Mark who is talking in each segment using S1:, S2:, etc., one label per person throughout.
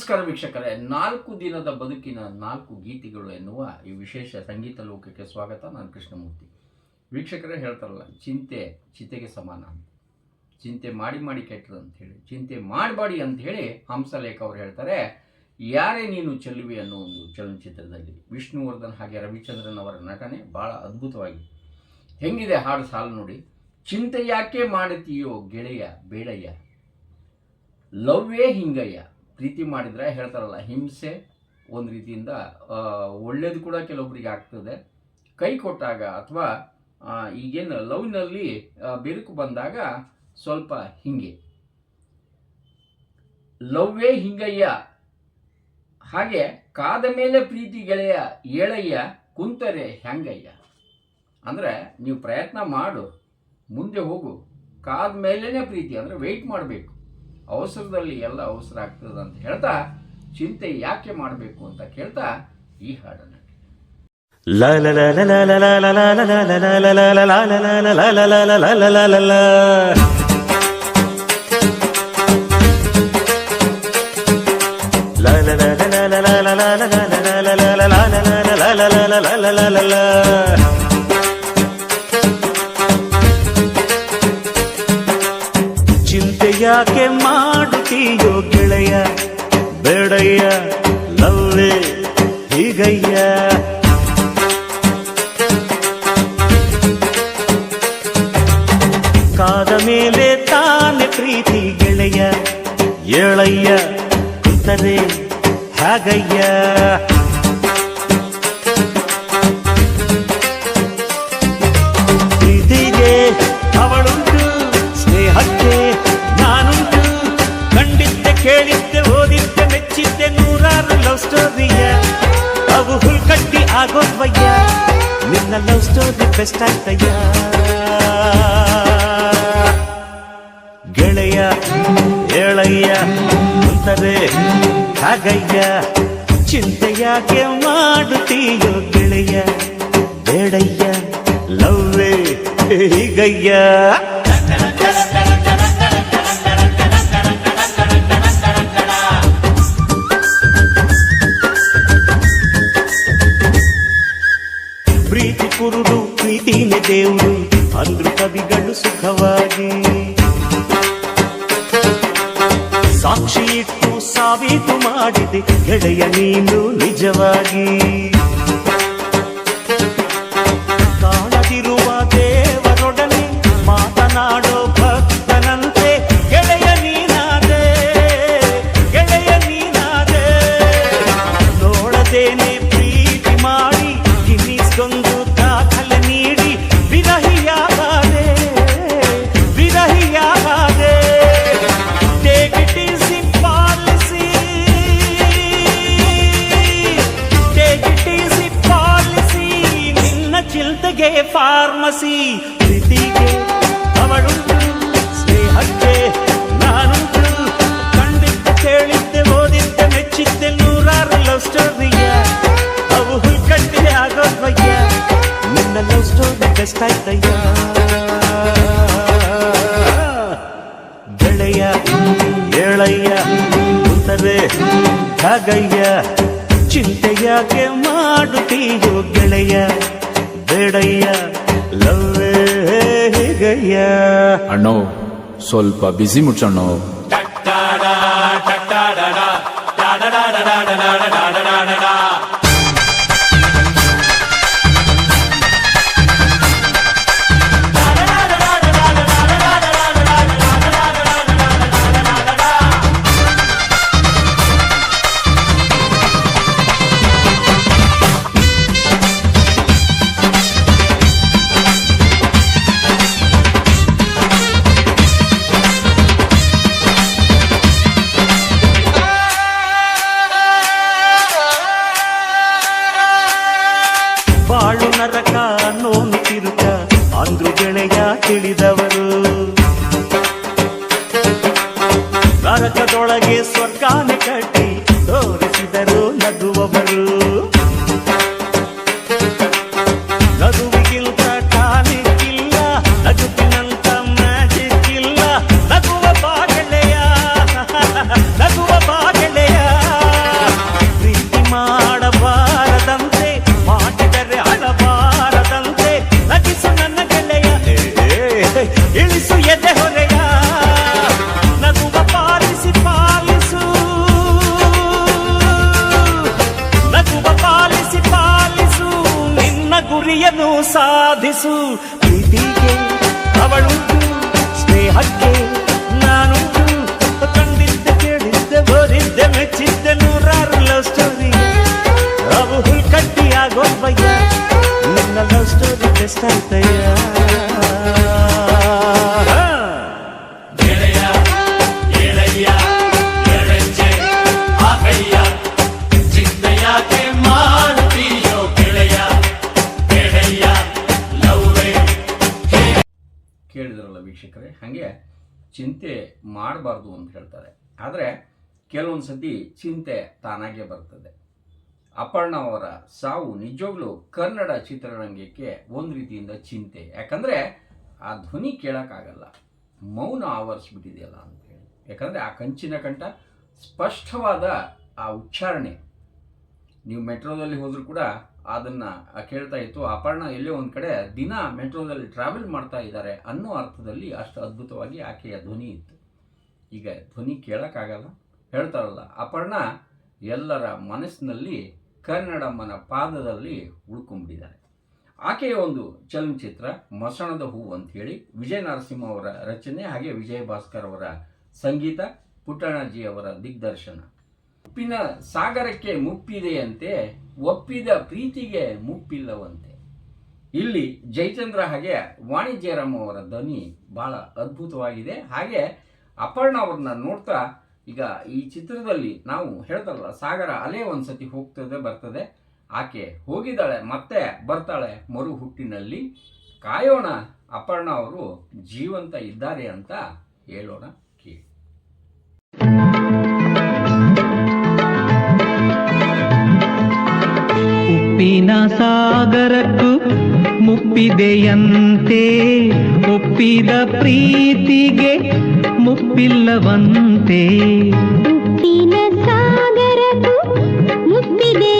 S1: ನಮಸ್ಕಾರ ವೀಕ್ಷಕರೇ. ನಾಲ್ಕು ದಿನದ ಬದುಕಿನ ನಾಲ್ಕು ಗೀತೆಗಳು ಎನ್ನುವ ಈ ವಿಶೇಷ ಸಂಗೀತ ಲೋಕಕ್ಕೆ ಸ್ವಾಗತ. ನಾನು ಕೃಷ್ಣಮೂರ್ತಿ. ವೀಕ್ಷಕರೇ ಹೇಳ್ತಾರಲ್ಲ, ಚಿಂತೆ ಚಿತೆಗೆ ಸಮಾನ ಚಿಂತೆ ಮಾಡಿ ಮಾಡಿ ಕೆಟ್ಟದು ಅಂತ ಹೇಳಿ, ಚಿಂತೆ ಮಾಡಬೇಡಿ ಅಂತ ಹೇಳಿ ಹಂಸಲೇಖ ಅವರು ಹೇಳ್ತಾರೆ, ಯಾರೇ ನೀನು ಚೆಲ್ಲುವಿ ಅನ್ನೋ ಒಂದು ಚಲನಚಿತ್ರದಲ್ಲಿ ವಿಷ್ಣುವರ್ಧನ್ ಹಾಗೆ ರವಿಚಂದ್ರನ್ ಅವರ ನಟನೆ ಭಾಳ ಅದ್ಭುತವಾಗಿ ಹೆಂಗಿದೆ ಹಾಡು ಸಾಲು ನೋಡಿ. ಚಿಂತೆ ಯಾಕೆ ಮಾಡುತ್ತೀಯೋ ಗೆಳೆಯ ಬೇಡಯ್ಯ, ಲವ್ವೇ ಹಿಂಗಯ್ಯ ಪ್ರೀತಿ ಮಾಡಿದರೆ ಹೇಳ್ತಾರಲ್ಲ, ಹಿಂಸೆ ಒಂದು ರೀತಿಯಿಂದ ಒಳ್ಳೇದು ಕೂಡ ಕೆಲವೊಬ್ಬರಿಗೆ ಆಗ್ತದೆ. ಕೈ ಕೊಟ್ಟಾಗ ಅಥವಾ ಈಗೇನು ಲವ್ನಲ್ಲಿ ಬಿರುಕು ಬಂದಾಗ ಸ್ವಲ್ಪ ಹಿಂಗೆ. ಲವ್ವೇ ಹಿಂಗಯ್ಯ. ಹಾಗೆ ಕಾದ ಮೇಲೆ ಪ್ರೀತಿ ಗೆಳೆಯ, ಏಳಯ್ಯ, ಕುಂತರೆ ಹೆಂಗಯ್ಯ ಅಂದರೆ ನೀವು ಪ್ರಯತ್ನ ಮಾಡು, ಮುಂದೆ ಹೋಗು. ಕಾದ ಮೇಲೇ ಪ್ರೀತಿ, ಅಂದರೆ ವೆಯ್ಟ್ ಮಾಡಬೇಕು. ಅವಸರದಲ್ಲಿ ಎಲ್ಲ ಅವಸರ ಆಗ್ತದೆ ಅಂತ ಹೇಳ್ತಾ ಚಿಂತೆ ಯಾಕೆ ಮಾಡಬೇಕು ಅಂತ ಕೇಳ್ತಾ ಈ ಹಾಡನ್ನು
S2: ಚಿಂತೆ ಯಾಕೆ ಮಾ ஆடுட்டியோ கிளைய பேடைய ನಿನ್ನ ಲವ್ ಸ್ಟೋರಿ ಬೆಸ್ಟ್ ಆಗ್ತಯ್ಯ ಗೆಳೆಯ ಏಳಯ್ಯ ಅಂತಾರೆ, ಹಾಗಯ್ಯ ಚಿಂತೆ ಯಾಕೆ ಮಾಡುತ್ತೀಯೋ ಗೆಳೆಯ? ಬೇಡಯ್ಯ, ಲವ್ವೇ, ಹೀಗಯ್ಯ? Thank you. ಫಾರ್ಮಸಿ ಪ್ರೀತಿಗೆ ಅವಳುಂಟು, ಸ್ನೇಹಕ್ಕೆ ನಾನುಂಟು. ಕಂಡಿದ್ದೆ, ಕೇಳಿದ್ದೆ, ಓದಿದ್ದೆ, ಮೆಚ್ಚಿದ್ದೆ, ನೂರಾರು ಲವ್ ಸ್ಟೋರಿಯ ಅವು ಹುಲ್ಕಟ್ಟೆ ಆಗೋದ್ವಯ್ಯ. ನಿನ್ನ ಲವ್ ಸ್ಟೋರಿ ಬೆಸ್ಟ್ ಆಯ್ತಯ್ಯ. ಗೆಳೆಯ, ಏಳಯ್ಯ ಉತ್ತರೆ ಹಾಗಯ್ಯ
S3: ಅಣ್ಣೋ ಸ್ವಲ್ಪ ಬಿಸಿ ಮುಡ್ಸಣ್ಣೋ
S2: ಬಾಳು ನರಕ ನೋನು ತಿರುಕ ಅಂದ್ರು ಗೆಳೆಯ ತಿಳಿದವರು ಗುರಿಯನ್ನು ಸಾಧಿಸು. ಪ್ರೀತಿಗೆ ಅವಳುಂಟು, ಸ್ನೇಹಕ್ಕೆ ನಾನುಂಟು. ಕಂಡಿದ್ದೆ, ಕೇಳಿದ್ದೆ, ಬರಿದ್ದೆ, ಮೆಚ್ಚಿದ್ದೆ ನೂರಾರು ಲವ್ ಸ್ಟೋರಿ ಅವು ಹುಲ್ಕಟ್ಟಿ ಆಗೋದ್ವಯ್ಯ ನಿನ್ನ ಲವ್ ಸ್ಟೋರಿ ಬೆಸ್ಟ್ ಆಯ್ತಯ್ಯ
S1: ಚಿಂತೆ ಮಾಡಬಾರ್ದು ಅಂತ ಹೇಳ್ತಾರೆ. ಆದರೆ ಕೆಲವೊಂದು ಸತಿ ಚಿಂತೆ ತಾನಾಗೆ ಬರ್ತದೆ. ಅಪರ್ಣ ಅವರ ಸಾವು ನಿಜವಾಗ್ಲೂ ಕನ್ನಡ ಚಿತ್ರರಂಗಕ್ಕೆ ಒಂದು ರೀತಿಯಿಂದ ಚಿಂತೆ. ಯಾಕಂದರೆ ಆ ಧ್ವನಿ ಕೇಳೋಕ್ಕಾಗಲ್ಲ. ಮೌನ ಆವರಿಸ್ಬಿಟ್ಟಿದೆಯಲ್ಲ ಅಂತೇಳಿ ಯಾಕಂದರೆ ಆ ಕಂಚಿನ ಕಂಠ, ಸ್ಪಷ್ಟವಾದ ಆ ಉಚ್ಚಾರಣೆ. ನೀವು ಮೆಟ್ರೋದಲ್ಲಿ ಹೋದರೂ ಕೂಡ ಅದನ್ನು ಕೇಳ್ತಾ ಇತ್ತು. ಅಪರ್ಣ ಎಲ್ಲೋ ಒಂದು ಕಡೆ ದಿನ ಮೆಟ್ರೋದಲ್ಲಿ ಟ್ರಾವೆಲ್ ಮಾಡ್ತಾ ಇದ್ದಾರೆ ಅನ್ನೋ ಅರ್ಥದಲ್ಲಿ ಅಷ್ಟು ಅದ್ಭುತವಾಗಿ ಆಕೆಯ ಧ್ವನಿ ಇತ್ತು. ಈಗ ಧ್ವನಿ ಕೇಳೋಕ್ಕಾಗಲ್ಲ. ಹೇಳ್ತಾರಲ್ಲ, ಅಪರ್ಣ ಎಲ್ಲರ ಮನಸ್ಸಿನಲ್ಲಿ ಕನ್ನಡಮ್ಮನ ಪಾದದಲ್ಲಿ ಉಳ್ಕೊಂಡ್ಬಿಟ್ಟಿದ್ದಾರೆ ಆಕೆಯ ಒಂದು ಚಲನಚಿತ್ರ ಮಸಣದ ಹೂ ಅಂತ ಹೇಳಿ ವಿಜಯ ನರಸಿಂಹ ಅವರ ರಚನೆ, ಹಾಗೆ ವಿಜಯ ಭಾಸ್ಕರ್ ಅವರ ಸಂಗೀತ, ಪುಟ್ಟಣ್ಣಜಿ ಅವರ ದಿಗ್ದರ್ಶನ. ಉಪ್ಪಿನ ಸಾಗರಕ್ಕೆ ಮುಪ್ಪಿದೆಯಂತೆ, ಒಪ್ಪಿದ ಪ್ರೀತಿಗೆ ಮುಪ್ಪಿಲ್ಲವಂತೆ. ಇಲ್ಲಿ ಜಯಚಂದ್ರ ಹಾಗೆ ವಾಣಿಜ್ಯರಾಮ್ ಅವರ ಧ್ವನಿ ಬಹಳ ಅದ್ಭುತವಾಗಿದೆ. ಹಾಗೆ ಅಪರ್ಣ ಅವ್ರನ್ನ ನೋಡ್ತಾ ಈಗ ಈ ಚಿತ್ರದಲ್ಲಿ ನಾವು ಹೇಳ್ತಾರಲ್ಲ ಸಾಗರ ಅಲೆ ಒಂದ್ಸತಿ ಹೋಗ್ತದೆ, ಬರ್ತದೆ. ಆಕೆ ಹೋಗಿದ್ದಾಳೆ, ಮತ್ತೆ ಬರ್ತಾಳೆ ಮರು ಹುಟ್ಟಿನಲ್ಲಿ ಕಾಯೋಣ, ಅಪರ್ಣ ಅವರು ಜೀವಂತ ಇದ್ದಾರೆ ಅಂತ ಹೇಳೋಣ. ಕೇಳಿ
S4: ಉಪ್ಪಿನ ಸಾಗರಕ್ಕೂ ಮುಪ್ಪಿದೆಯಂತೆ. ಒಪ್ಪಿದ ಪ್ರೀತಿಗೆ ಮುಪ್ಪಿಲ್ಲವಂತೆ.
S5: ಉಪ್ಪಿನ ಸಾಗರಕ್ಕೂ ಮುಪ್ಪಿದೆಯಂತೆ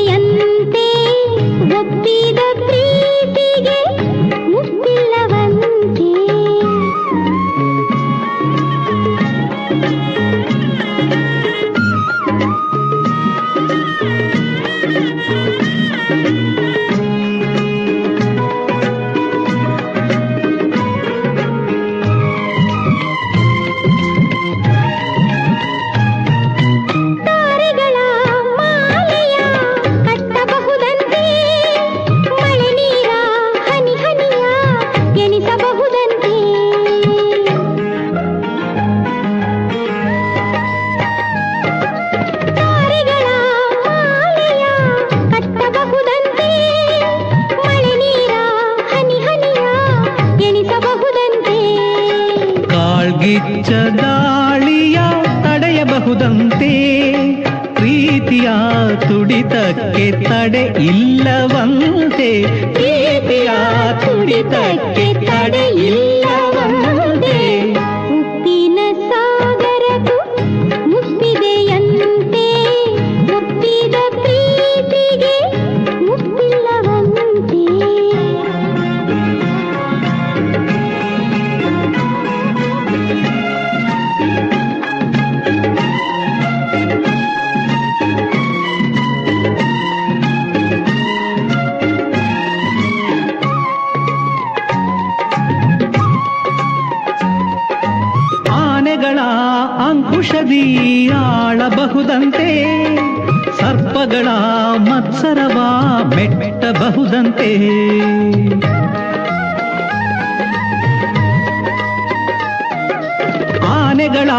S4: ಆನೆಗಳ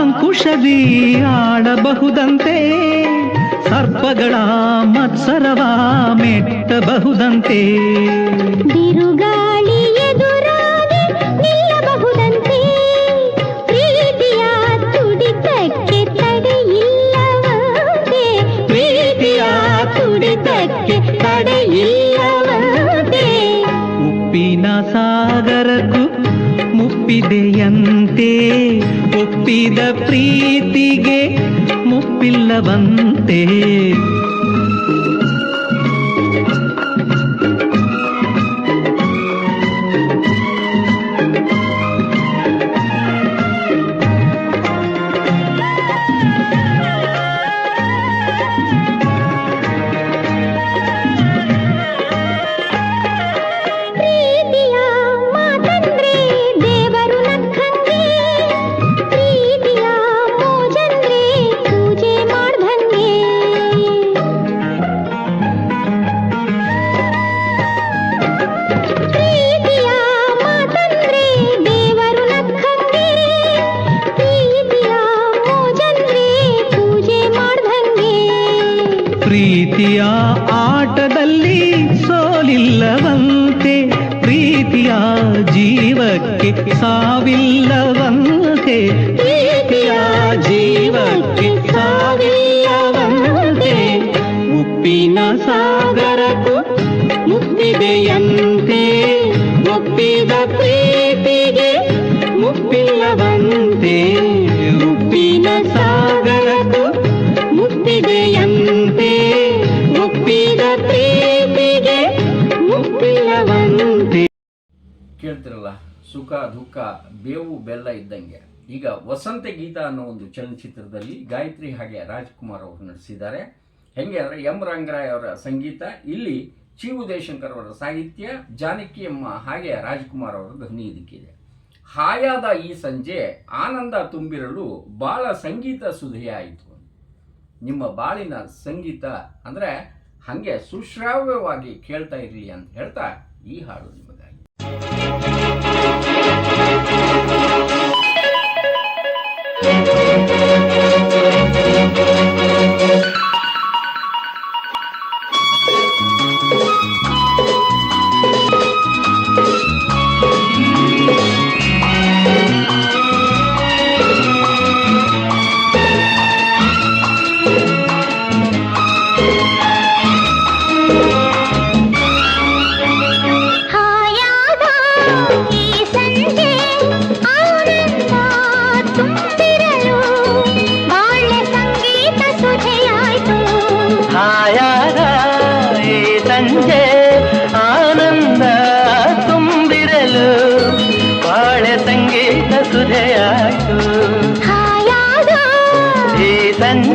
S4: ಅಂಕುಶದಿ ಆಡಬಹುದಂತೆ ಸರ್ಪಗಳ ಮತ್ಸರವ ಮೆಟ್ಟಬಹುದಂತೆ.
S5: ಬಿರುಗಾಳಿ ಮುಪ್ಪಿದೆಯಂತೆ ಒಪ್ಪಿದ ಪ್ರೀತಿಗೆ ಮುಪ್ಪಿಲ್ಲವಂತೆ.
S4: ಪ್ರೀತಿಯ ಆಟದಲ್ಲಿ ಸೋಲಿಲ್ಲವಂತೆ, ಪ್ರೀತಿಯ ಜೀವಕ್ಕೆ ಸಾವಿಲ್ಲವಂತೆ, ಪ್ರೀತಿಯ ಜೀವಕ್ಕೆ ಸಾವಿಲ್ಲವಂತೆ, ಉಪ್ಪಿನ ಸಾಗರಕ್ಕೂ ಮುಕ್ತಿದೆಯಂತೆ ಒಪ್ಪಿದ ಪ್ರೀತಿಗೆ ಮುಪ್ಪಿಲ್ಲವಂತೆ, ಉಪ್ಪಿನ ಸಾಗರ
S1: ಕೇಳ್ತಿರಲ್ಲ ಸುಖ, ದುಃಖ, ಬೇವು, ಬೆಲ್ಲ ಇದ್ದಂಗೆ. ಈಗ ವಸಂತ ಗೀತ ಅನ್ನೋ ಒಂದು ಚಲನಚಿತ್ರದಲ್ಲಿ ಗಾಯತ್ರಿ ಹಾಗೆ ರಾಜ್ಕುಮಾರ್ ಅವರು ನಟಿಸಿದ್ದಾರೆ. ಹೆಂಗೆ ಅಂದರೆ ಎಂ ರಂಗರಾಯ್ ಅವರ ಸಂಗೀತ, ಇಲ್ಲಿ ಚಿ ಉದಯಶಂಕರ್ ಅವರ ಸಾಹಿತ್ಯ, ಜಾನಕಿ ಅಮ್ಮ ಹಾಗೆ ರಾಜ್ಕುಮಾರ್ ಅವರ ಧ್ವನಿ ಇದಕ್ಕಿದೆ. ಹಾಯಾದ ಈ ಸಂಜೆ ಆನಂದ ತುಂಬಿರಲು ಬಾಳ ಸಂಗೀತ ಸುಧೆಯಾಯಿತು ನಿಮ್ಮ ಬಾಳಿನ ಸಂಗೀತ ಅಂದರೆ ಹಾಗೆ ಸುಶ್ರಾವ್ಯವಾಗಿ ಕೇಳ್ತಾ ಇರಲಿ ಅಂತ ಹೇಳ್ತಾ ಈ ಹಾಡು ನಿಮಗಾಗಿ
S5: ಹಾಯಾದ ಈ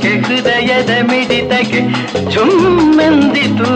S4: ಹೃದಯದ ಮಿಡಿತಕ್ಕೆ ಚುಮ್ಮೆಂದಿತು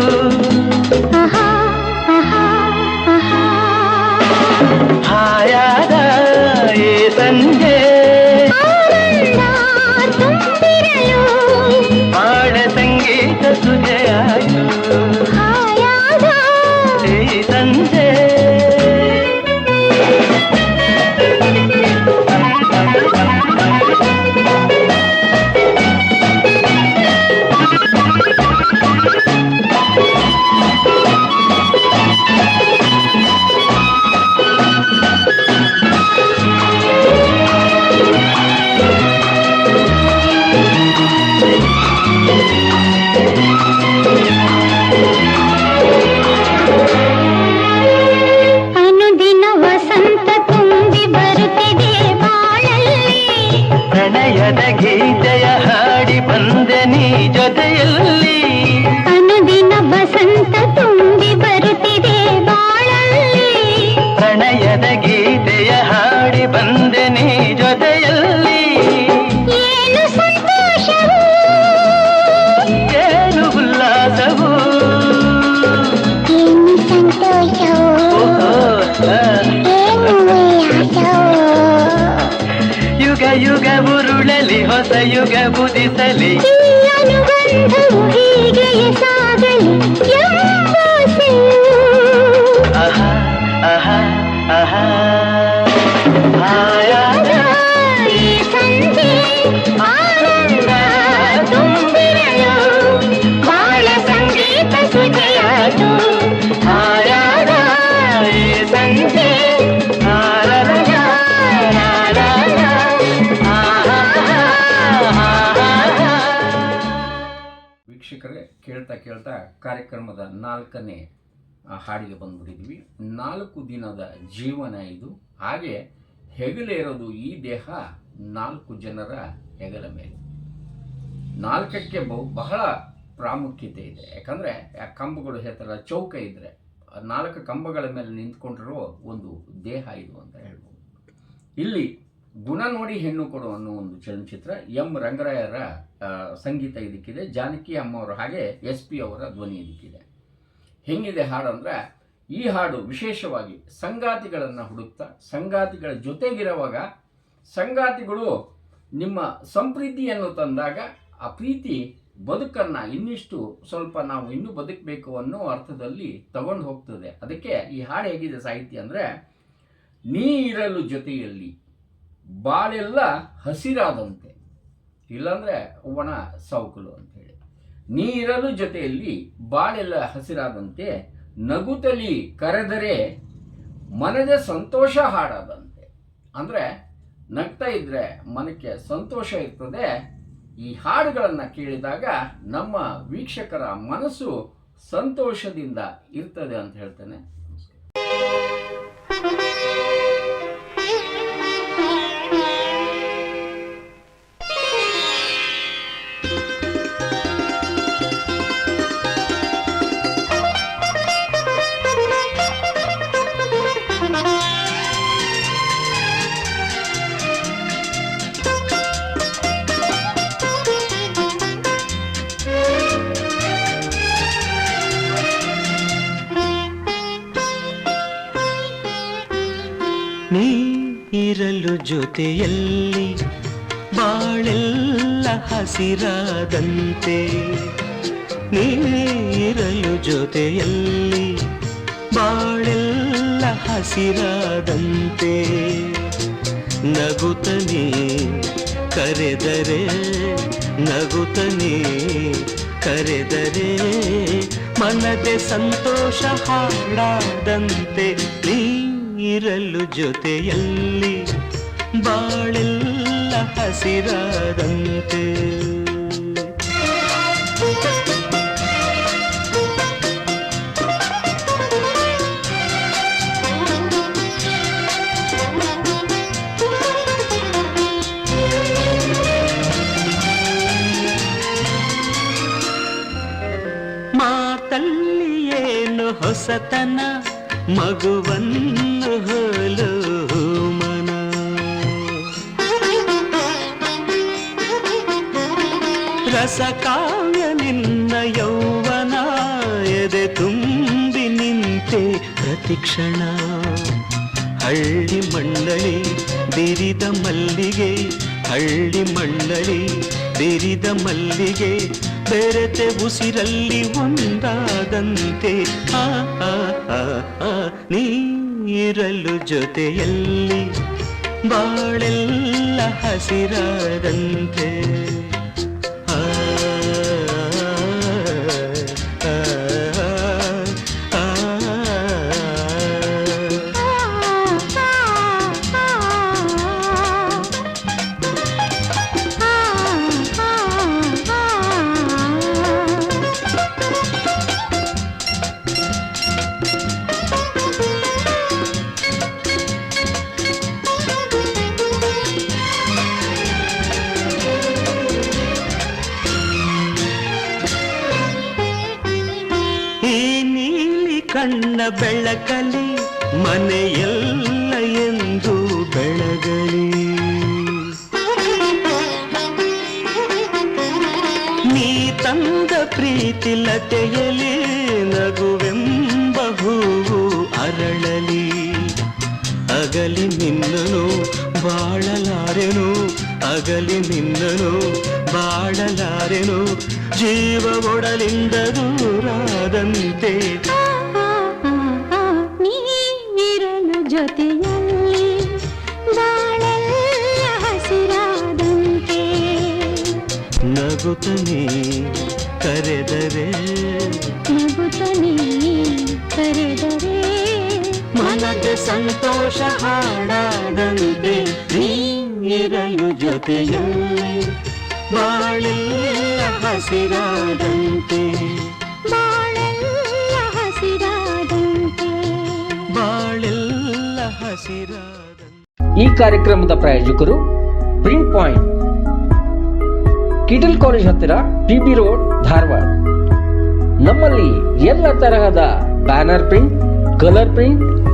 S4: ಯುಗ ಉದಿಸಲಿ
S5: ಈ ಅನುಬಂಧವು ಹೀಗೆಯೇ ಸಾಗಲಿ
S1: ಕಾರ್ಯಕ್ರಮದ ನಾಲ್ಕನೇ ಹಾಡಿಗೆ ಬಂದ್ಬಿಟ್ಟಿದ್ವಿ. ನಾಲ್ಕು ದಿನದ ಜೀವನ ಇದು. ಹಾಗೆ ಹೆಗಲೇರೋದು ಈ ದೇಹ ನಾಲ್ಕು ಜನರ ಹೆಗಲ ಮೇಲೆ. ನಾಲ್ಕಕ್ಕೆ ಬಹು, ಬಹಳ ಪ್ರಾಮುಖ್ಯತೆ ಇದೆ. ಯಾಕಂದರೆ, ಆ ಕಂಬಗಳು ಹೇಳ್ತಾರ ಚೌಕ ಇದ್ದರೆ ನಾಲ್ಕು ಕಂಬಗಳ ಮೇಲೆ ನಿಂತ್ಕೊಂಡಿರೋ ಒಂದು ದೇಹ ಇದು ಅಂತ ಹೇಳ್ಬೋದು. ಇಲ್ಲಿ ಗುಣ ನೋಡಿ ಹೆಣ್ಣು ಕೊಡು ಅನ್ನೋ ಒಂದು ಚಲನಚಿತ್ರ ಎಂ ರಂಗರಾಯರ ಸಂಗೀತ ಇದಕ್ಕಿದೆ. ಜಾನಕಿ ಅಮ್ಮವರು ಹಾಗೆ ಎಸ್ ಪಿ ಅವರ ಧ್ವನಿ ಇದಕ್ಕಿದೆ. ಹೆಂಗಿದೆ ಹಾಡು ಅಂದರೆ, ಈ ಹಾಡು ವಿಶೇಷವಾಗಿ ಸಂಗಾತಿಗಳನ್ನು ಹುಡುಕ್ತಾ, ಸಂಗಾತಿಗಳ ಜೊತೆಗಿರುವಾಗ ಸಂಗಾತಿಗಳು ನಿಮ್ಮ ಸಂಪ್ರೀತಿಯನ್ನು ತಂದಾಗ ಆ ಪ್ರೀತಿ ಬದುಕನ್ನು ಇನ್ನಿಷ್ಟು ಸ್ವಲ್ಪ ನಾವು ಇನ್ನೂ ಬದುಕಬೇಕು ಅನ್ನೋ ಅರ್ಥದಲ್ಲಿ ತಗೊಂಡು ಹೋಗ್ತದೆ. ಅದಕ್ಕೆ ಈ ಹಾಡು ಹೇಗಿದೆ ಸಾಹಿತ್ಯ ಅಂದರೆ, ನೀ ಇರಲು ಜೊತೆಯಲ್ಲಿ ಬಾಳೆಲ್ಲ ಹಸಿರಾದಂತೆ. ಇಲ್ಲಾಂದರೆ ಒಣ ಸೌಕಲು ಅಂತೇಳಿ ನೀರಲು ಜೊತೆಯಲ್ಲಿ ಬಾಳೆಲ್ಲ ಹಸಿರಾದಂತೆ ನಗುತಲಿ ಕರೆದರೆ ಮನದ ಸಂತೋಷ ಹಾಡಾದಂತೆ. ಅಂದರೆ ನಗ್ತಾ ಇದ್ರೆ ಮನಕ್ಕೆ ಸಂತೋಷ ಇರ್ತದೆ. ಈ ಹಾಡುಗಳನ್ನು ಕೇಳಿದಾಗ ನಮ್ಮ ವೀಕ್ಷಕರ ಮನಸ್ಸು ಸಂತೋಷದಿಂದ ಇರ್ತದೆ ಅಂತ ಹೇಳ್ತೇನೆ. ನಮಸ್ಕಾರ.
S2: ಜೊತೆಯಲ್ಲಿ ಬಾಳೆಲ್ಲ ಹಸಿರಾದಂತೆ ನೀರಲು ಜೊತೆಯಲ್ಲಿ ಬಾಳೆಲ್ಲ ಹಸಿರಾದಂತೆ ನಗುತ್ತನೆ ಕರೆದರೆ ನಗುತ್ತನೆ ಕರೆದರೆ ಮನದೆ ಸಂತೋಷ ಹಾಡಾದಂತೆ ನೀರಲು ಜೊತೆಯಲ್ಲಿ ಬಾಳೆಲ್ಲ ಹಸಿರಾದಂತೆ ಮಾತಲ್ಲಿ ಏನು ಹೊಸತನ ಮಗುವನ್ನು ಹೋಲು ರಸಕಾವ್ಯ ನಿನ್ನ ಯೌವನ ಎದೆ ತುಂಬಿ ನಿಂತೆ ಪ್ರತಿಕ್ಷಣ. ಹಳ್ಳಿ ಮಂಡಳಿ ಬಿರಿದ ಮಲ್ಲಿಗೆ, ಹಳ್ಳಿ ಮಂಡಳಿ ಬಿರಿದ ಮಲ್ಲಿಗೆ, ಬೆರೆತೆ ಉಸಿರಲ್ಲಿ ಒಂದಾದಂತೆ. ಆ ನೀರಲು ಜೊತೆಯಲ್ಲಿ ಬಾಳೆಲ್ಲ ಹಸಿರಾದಂತೆ. ಅರಳಲಿ ಅಗಲಿ ನಿನ್ನನು ಬಾಳಲಾರೆನು ಅಗಲಿ ನಿನ್ನನು ಬಾಳಲಾರೆನು. ಜೀವ ಒಡಲಿಂದ ದೂರಾದಂತೆ.
S5: ನೀರಲು ಜೊತೆಯಲ್ಲಿ ಬಾಳೆಲ್ಲ ಹಸಿರಾದಂತೆ.
S2: ನಗುತ್ತನೆ ಕರೆದರೆ.
S5: ಕರೆದ ಕರೆದರೆ.
S2: ಸೊಗಸೆ ಸಂತೋಷ ಹಾಡಾದಂತೆ ನೀರಲು ಜೊತೆಯಲ್ಲಿ ಬಾಳೆಲ್ಲ ಹಸಿರಾದಂತೆ. ಬಾಳೆಲ್ಲ ಹಸಿರಾದಂತೆ. ಹಸಿರಾದಂತೆ.
S6: ಈ ಕಾರ್ಯಕ್ರಮದ ಪ್ರಾಯೋಜಕರು ಪ್ರಿಂಟ್ ಪಾಯಿಂಟ್ ಕಿಟಲ್ ಕಾಲೇಜ್ ಹತ್ತಿರ ಟಿ ರೋಡ್ ಧಾರವಾಡ. ನಮ್ಮಲ್ಲಿ ಎಲ್ಲ ತರಹದ banner print colour print